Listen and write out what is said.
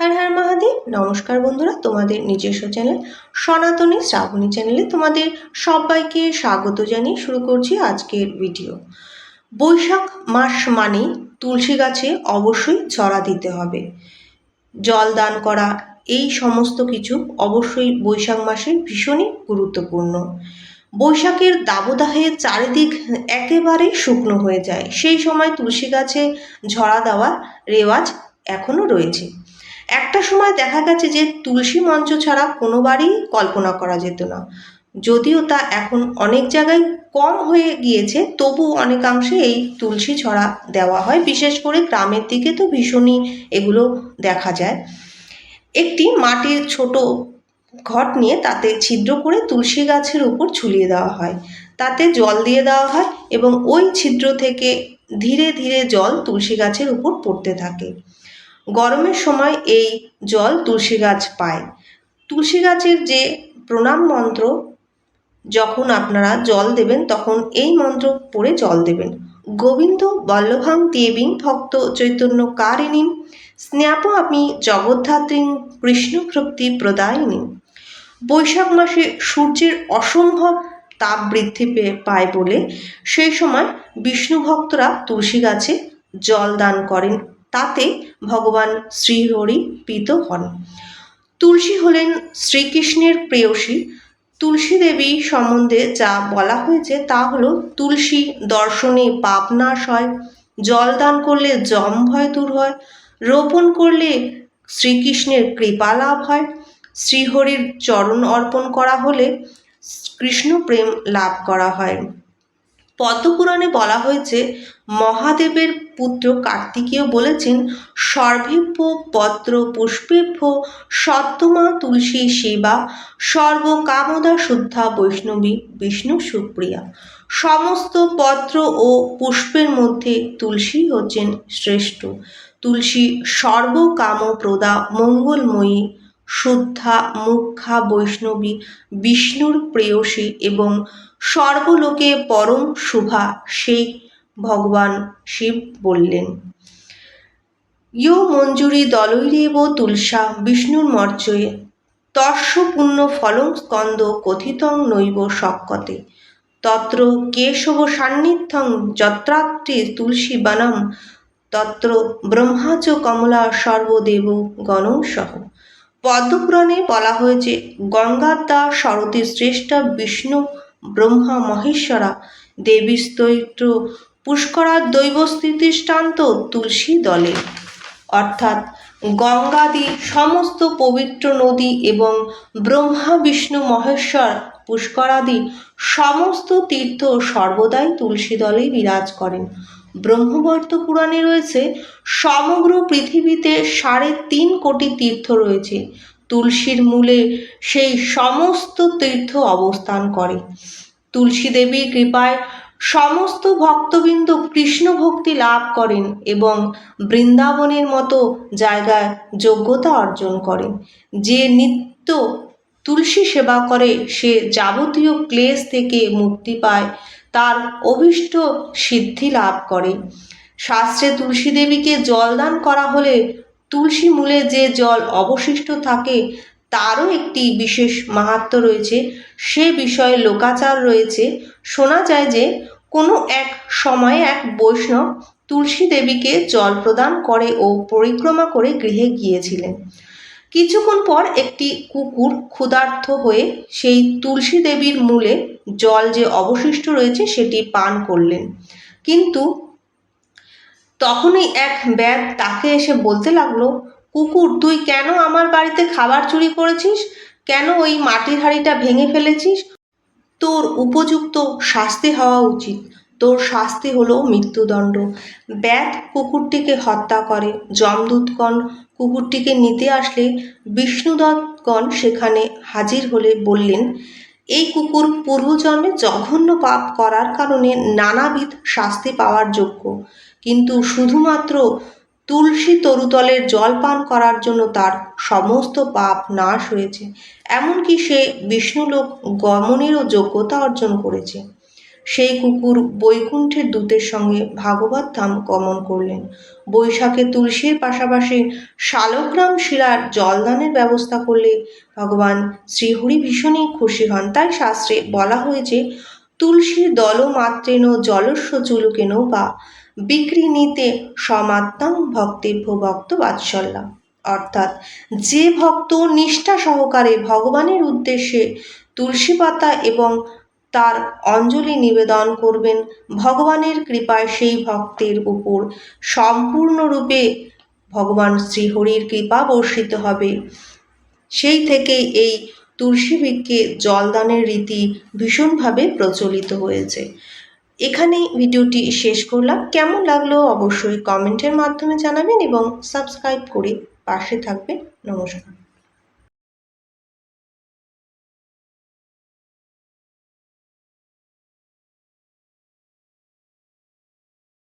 হর হর মহাদেব। নমস্কার বন্ধুরা, তোমাদের নিজস্ব চ্যানেল সনাতনী শ্রাবণী চ্যানেলে তোমাদের সবাইকে স্বাগত জানিয়ে শুরু করছি আজকের ভিডিও। বৈশাখ মাস মানেই তুলসী গাছে অবশ্যই ছড়া দিতে হবে। জল দান করা, এই সমস্ত কিছু অবশ্যই বৈশাখ মাসে ভীষণই গুরুত্বপূর্ণ। বৈশাখের দাবদাহে চারিদিক একেবারে শুকনো হয়ে যায়। সেই সময় তুলসী গাছে ঝরা দেওয়ার রেওয়াজ এখনও রয়েছে। একটা সময় দেখা গেছে যে তুলসী মঞ্চ ছাড়া কোনো কল্পনা করা যেত না। যদিও তা এখন অনেক জায়গায় কম হয়ে গিয়েছে তবু অনেকাংশে এই তুলসী ছড়া দেওয়া হয়। বিশেষ করে গ্রামের দিকে তো ভীষণই এগুলো দেখা যায়। একটি মাটির ছোট ঘট নিয়ে তাতে ছিদ্র করে তুলসী গাছের উপর ঝুলিয়ে দেওয়া হয়। তাতে জল দিয়ে দেওয়া হয় এবং ওই ছিদ্র থেকে ধীরে ধীরে জল তুলসী গাছের উপর পড়তে থাকে। গরমের সময় এই জল তুলসী গাছ পায়। তুলসী গাছের যে প্রণাম মন্ত্র, যখন আপনারা জল দেবেন, তখন এই মন্ত্র পড়ে জল দেবেন। গোবিন্দ বল্লভাং দেবীং ভক্ত চৈতন্য কারিণীম স্নেপ আমি জগদ্ধাত্রীং কৃষ্ণভক্তি প্রদায়িনী। বৈশাখ মাসে সূর্যের অসম্ভব তাপ বৃদ্ধি পায় বলে সেই সময় বিষ্ণু ভক্তরা তুলসী গাছে জল দান করেন। তাতে ভগবান শ্রীহরি প্রীত হন। তুলসী হলেন শ্রীকৃষ্ণের প্রেয়সী। তুলসী দেবী সম্বন্ধে যা বলা হয়েছে তা হলো, তুলসী দর্শনে পাপ নাশ হয়, জল দান করলে জম ভয় দূর হয়, রোপণ করলে শ্রীকৃষ্ণের কৃপা লাভ হয়। শ্রীহরির চরণ অর্পণ করা হলে কৃষ্ণ প্রেম লাভ করা হয়। পদ্মপুরাণে বলা হয়েছে, মহাদেবের পুত্র কার্তিকীয় বলেছেন সর্বেভ্য পত্র পুষ্পেভ্য সত্যমা তুলসী সেবা সর্বকামদা শুদ্ধা বৈষ্ণবী বিষ্ণু সুপ্রিয়া। সমস্ত পত্র ও পুষ্পের মধ্যে তুলসী হচ্ছেন শ্রেষ্ঠ। তুলসী সর্বকামপ্রদা মঙ্গলময়ী, শুদ্ধা মুখা বৈষ্ণবী, বিষ্ণুর প্রেয়সী এবং সর্বলোকে পরম শুভা সেই ভগবান শিব বললেন। ইয় মঞ্জুরি দলৈরেব তুলসা বিষ্ণুর মর্চয়ে তস্য পুণ্য ফলং স্কন্দ কথিতং নৈব শক্কতে তত্র কেশব সান্নিধ্যং যত্রাত্রি তুলসী বনম তত্র ব্রহ্মাচ কমলা সর্বদেব গণং সহ। পদ্মপুরাণে বলা হয়েছে গঙ্গাদ্দা সরতী শ্রেষ্ঠা বিষ্ণু ব্রহ্মা মহেশ্বরা। দেবী স্তৈত্র পুষ্করার দৈবস্থিতিষ্টান্ত তুলসী দলে। অর্থাৎ গঙ্গাদি সমস্ত পবিত্র নদী এবং ব্রহ্মা, বিষ্ণু, মহেশ্বর, পুষ্করাদি সমস্ত তীর্থ সর্বদাই তুলসী দলেই বিরাজ করেন। ব্রহ্মবর্ত পুরাণে রয়েছে, সমগ্র পৃথিবীতে সাড়ে তিন কোটি তীর্থ রয়েছে। তুলসীর মূলে সেই সমস্ত তীর্থ অবস্থান করে। তুলসী দেবীর কৃপায় সমস্ত ভক্তবৃন্দ কৃষ্ণ ভক্তি লাভ করেন এবং বৃন্দাবনের মতো জায়গায় যোগ্যতা অর্জন করেন। যে নিত্য তুলসী সেবা করে, সে যাবতীয় ক্লেশ থেকে মুক্তি পায়, তার অভিষ্ট সিদ্ধি লাভ করে। শাস্ত্রে তুলসী দেবীকে জলদান করা হলে তুলসী মূলে যে জল অবশিষ্ট থাকে, তারও একটি বিশেষ মাহাত্ম রয়েছে। সে বিষয়ে লোকাচার রয়েছে। শোনা যায় যে, কোনো এক সময়ে এক বৈষ্ণব তুলসী দেবীকে জল প্রদান করে ও পরিক্রমা করে গৃহে গিয়েছিলেন। কিছুক্ষণ পর একটি কুকুর ক্ষুধার্থ হয়ে সেই তুলসী দেবীর মূলে জল যে অবশিষ্ট রয়েছে, সেটি পান করলেন। কিন্তু তখনই এক ব্যাগ তাকে এসে বলতে লাগল, কুকুর, তুই কেন আমার বাড়িতে খাবার চুরি করেছিস? কেন ওই মাটির হাঁড়িটা ভেঙে ফেলেছিস? তোর উপযুক্ত শাস্তি হওয়া উচিত। তোর শাস্তি হলো মৃত্যুদণ্ড ব্যাত কুকুরটিকে হত্যা করে। যমদূতগণ কুকুরটিকে নিতে আসলে বিষ্ণুদত্তগণ সেখানে হাজির হলে বললেন, এই কুকুর পূর্বজন্মে জঘন্য পাপ করার কারণে নানাবিধ শাস্তি পাওয়ার যোগ্য। কিন্তু শুধুমাত্র তুলসী তরুতলের জল পান করার জন্য তার সমস্ত পাপ নাশ হয়েছে। এমনকি সে বিষ্ণুলোক গমনেরও যোগ্যতা অর্জন করেছে। সেই কুকুর বৈকুণ্ঠের দূতের সঙ্গে ভাগবত ধাম গমন করলেন। বৈশাখে তুলসীর পাশাপাশি শালগ্রাম শিলার জলদানের ব্যবস্থা করলে ভগবান শ্রীহরি ভীষণই খুশি হন। তাই শাস্ত্রে বলা হয়েছে, তুলসীর দলমাত্রেন জলস্য চুলুকেন বা বিক্রিণীতে সমাত্মাং ভক্তির্ভ ভক্ত বাৎসল্যা। অর্থাৎ যে ভক্ত নিষ্ঠা সহকারে ভগবানের উদ্দেশ্যে তুলসী পাতা এবং তার অঞ্জলি নিবেদন করবেন, ভগবানের কৃপায় সেই ভক্তের উপর সম্পূর্ণরূপে ভগবান শ্রীহরির কৃপা বর্ষিত হবে। সেই থেকে এই তুলসী বৃক্ষে জলদানের রীতি ভীষণভাবে প্রচলিত হয়েছে। এখানেই ভিডিওটি শেষ করলাম। কেমন লাগল অবশ্যই কমেন্টের মাধ্যমে জানাবেন এবং সাবস্ক্রাইব করে পাশে থাকবেন। নমস্কার।